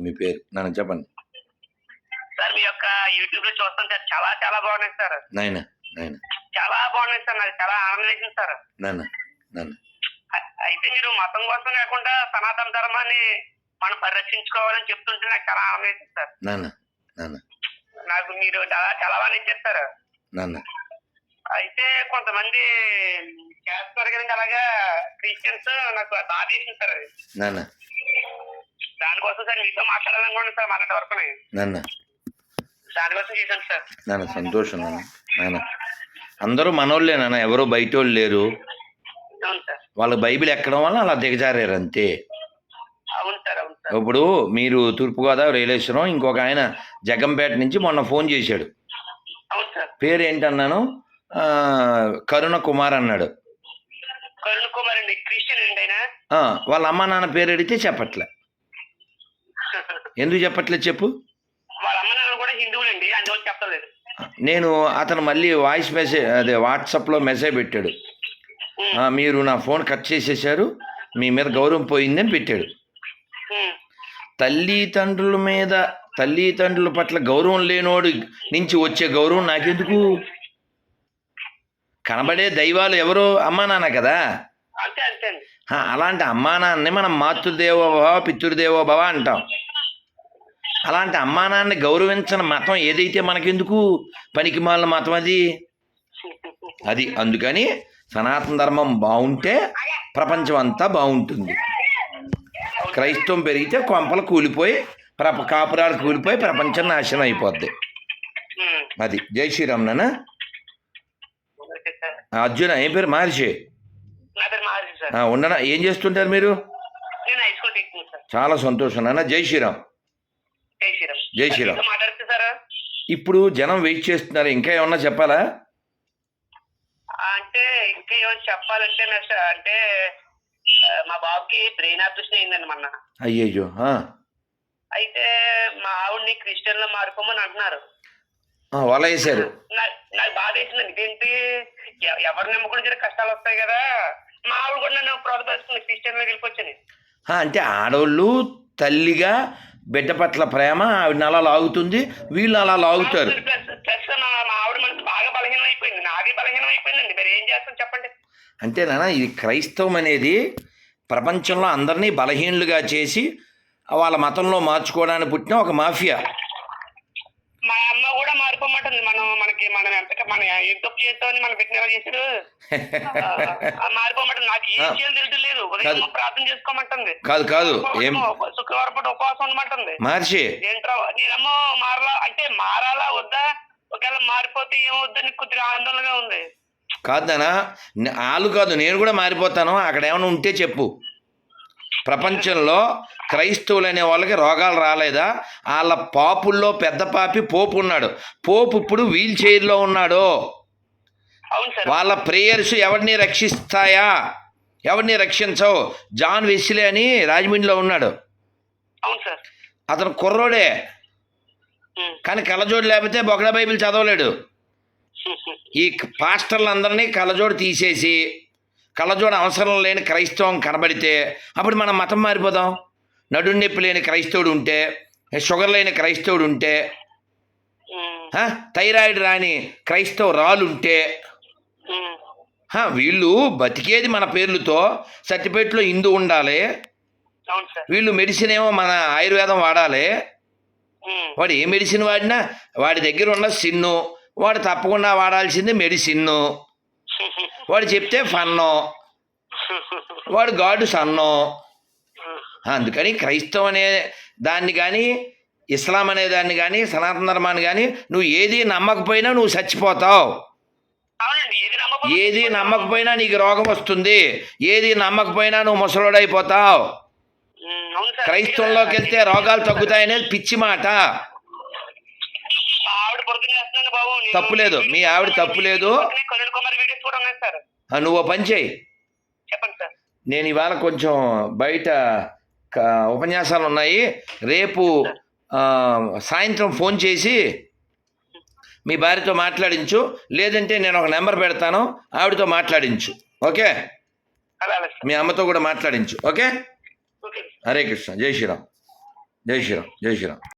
మీ పేరు? నన్ను చెప్పండి. సార్ మీ యొక్క యూట్యూబ్లో చూస్తాం సార్ చాలా చాలా బాగున్నాయి సార్. నాయన నాయన. చాలా బాగున్నాయి సార్ నాకు చాలా ఆనందం వేసింది సార్. నాన్న నాన్న. అ- అయితే మీరు మతం కోసం కాకుండా సనాతన ధర్మాన్ని మనం పరిరక్షించుకోవాలని చెప్తుంటే నాకు చాలా ఆనందం వేసింది సార్. నాన్న నాన్న. నాకు మీరు చాలా చాలా బాగా ఇచ్చారు సార్. నాన్న. అయితే కొంతమంది చేస్తున్నారు కదండి అలాగా క్రిస్టియన్స్ నాకు బాధ వేసింది సార్ అది. నాన్న దానికోసం సార్ మీతో మాట్లాడాలనుకోండి సార్ వరకు దానికోసం చేశాను సార్. నాన్న సంతోషం నాన్న. నాన్న అందరూ మనోళ్ళే నాన్న ఎవరో బయట వాళ్ళు లేరు. అవును సార్. వాళ్ళ బైబిల్ ఎక్కడం వల్ల అలా దిగజారారు అంతే. అవును సార్ అవును సార్. ఇప్పుడు మీరు తూర్పుగోదావరి రైలేశ్వరం ఇంకొక ఆయన జగంపేట నుంచి మొన్న ఫోన్ చేశాడు. అవును సార్. పేరు ఏంటన్నాను ఆ, కరుణ కుమార్ అన్నాడు. కరుణ్ కుమార్ అండి క్రిస్టియన్ అండి ఆయన. ఆ, వాళ్ళ అమ్మ నాన్న పేరు అడిగితే చెప్పట్లే. ఎందుకు చెప్పట్లేదు చెప్పు? నాన్న నేను అతను మళ్ళీ వాయిస్ మెసేజ్ అదే వాట్సాప్లో మెసేజ్ పెట్టాడు. మీరు నా ఫోన్ కట్ చేసేసారు మీ మీద గౌరవం పోయిందని పెట్టాడు. తల్లిదండ్రుల మీద తల్లిదండ్రుల పట్ల గౌరవం లేనోడు నుంచి వచ్చే గౌరవం నాకెందుకు? కనబడే దైవాలు ఎవరో అమ్మా నాన్న కదా? అలాంటి అమ్మా నాన్నని మనం మాతృదేవో భవ పితృదేవో భవ అంటాం. అలాంటి అమ్మా నాన్నని గౌరవించిన మతం ఏదైతే మనకెందుకు పనికి మాలిన మతం అది? అది. అందుకని సనాతన ధర్మం బాగుంటే ప్రపంచం అంతా బాగుంటుంది. క్రైస్తవం పెరిగితే కొంపలు కూలిపోయి ప్రప కాపురాలు కూలిపోయి ప్రపంచం నాశనం అయిపోద్ది. అది. జై శ్రీరామ్ నాన్న. అర్జున ఏం పేరు? మహర్షి. ఉండనా? ఏం చేస్తుంటారు మీరు? చాలా సంతోషం నాన్న. జై శ్రీరామ్. జై శ్రీరామ్. ఇప్పుడు జనం వెయిట్ చేస్తున్నారు. ఇంకా ఏమన్నా చెప్పాలా? అంటే ఇంకా ఏమైనా చెప్పాలంటే నెక్స్ట్ అంటే మా బాబుకి బ్రెయిన్ ఆపరేషన్ అయిందండి మొన్న. అయ్యయ్యో ఆ. అయితే మా ఆవిడ్ని క్రిస్టియన్లో మారిపోమని అంటున్నారు వేశారు. నా- నాకు బాధ వేసిందండి. ఇదేంటి? ఎవరు నమ్ముకుని జర కష్టాలు వస్తాయి కదా. మా ఆవిడ కూడా నన్ను ప్రోత్సహిస్తుంది. క్రిస్టియన్లోకి వెళ్ళిపోవచ్చని. ఆ, అంటే ఆడవాళ్ళు తల్లిగా బిడ్డ పట్ల ప్రేమ ఆవిడని అలా లాగుతుంది వీళ్ళు అలా లాగుతారు. నాన్న ఇది క్రైస్తవం అనేది ప్రపంచంలో అందరినీ బలహీనులుగా చేసి వాళ్ళ మతంలో మార్చుకోవడానికి పుట్టిన ఒక మాఫియా. మా అమ్మ కూడా మారిపోమంటుంది. మనం మనకి మనం ఎంత మనం తప్పు చేస్తామని మనం పెట్టిన చేసాడు మారిపోమంటుంది. నాకు ఏం. చేయాలి తెలియదు లేదు ఉదయం. ప్రార్థన చేసుకోమంటుంది. కాదు కాదు. ఏం శుక్రవారం పూట ఉపవాసం ఉండమంటుంది. మహర్షి ఏంట్రా నేనేమో మారలా అంటే మారాలా వద్దా? ఒకవేళ మారిపోతే ఏమవుద్దని కొద్దిగా ఆందోళనగా ఉంది. కాదు నాన్న వాళ్ళు కాదు నేను కూడా మారిపోతాను. అక్కడ ఏమైనా ఉంటే చెప్పు. ప్రపంచంలో క్రైస్తవులు అనే వాళ్ళకి రోగాలు రాలేదా? వాళ్ళ పాపుల్లో పెద్ద పాపి పోపు ఉన్నాడు. పోపు ఇప్పుడు వీల్ చైర్లో ఉన్నాడు. వాళ్ళ ప్రేయర్స్ ఎవరిని రక్షిస్తాయా? ఎవరిని రక్షించవు? జాన్ వెస్లీ అని రాజమండ్రిలో ఉన్నాడు. అవును సార్. అతను కుర్రోడే. కానీ కళ్ళజోడు లేకపోతే బొగడ బైబిల్ చదవలేడు. ఈ పాస్టర్లందరినీ కళ్ళజోడు తీసేసి కళ్ళజోడు అవసరం లేని క్రైస్తవం కనబడితే అప్పుడు మనం మతం మారిపోదాం. నడు నొప్పి లేని క్రైస్తవుడు ఉంటే షుగర్ లేని క్రైస్తవుడు ఉంటే థైరాయిడ్ రాని క్రైస్తవ. ఆ, వీళ్ళు బతికేది మన పేర్లతో సర్టిఫికేట్లో హిందూ ఉండాలి. వీళ్ళు మెడిసిన్ ఏమో మన ఆయుర్వేదం వాడాలి. వాడు ఏ మెడిసిన్ వాడినా వాడి దగ్గర ఉన్న సిన్ను వాడు తప్పకుండా వాడాల్సింది మెడిసిన్ను వాడు చెప్తే ఫన్ను. వాడు గాడు సన్ను. అందుకని క్రైస్తవం అనే దాన్ని కానీ ఇస్లాం అనే దాన్ని కానీ సనాతన ధర్మాన్ని కానీ నువ్వు ఏది నమ్మకపోయినా నువ్వు చచ్చిపోతావు. ఏది నమ్మకం ఏది నమ్మకపోయినా నీకు రోగం వస్తుంది. ఏది నమ్మకపోయినా నువ్వు ముసలోడైపోతావు. క్రైస్తవంలోకి వెళ్తే రోగాలు తగ్గుతాయనేది పిచ్చి మాట. నేను- తప్పులేదు. మీ ఆవిడ సార్. ఆ, నువ్వు పని చేయి. నేను ఇవాళ కొంచెం బయట ఉపన్యాసాలు ఉన్నాయి. రేపు సాయంత్రం ఫోన్ చేసి మీ భార్యతో మాట్లాడించు. లేదంటే నేను ఒక నెంబర్ పెడతాను. ఆవిడతో మాట్లాడించు. ఓకే? మీ అమ్మతో కూడా మాట్లాడించు. ఓకే? ఓకే హరే కృష్ణ జై శ్రీరామ్ జై శ్రీరామ్ జై శ్రీరామ్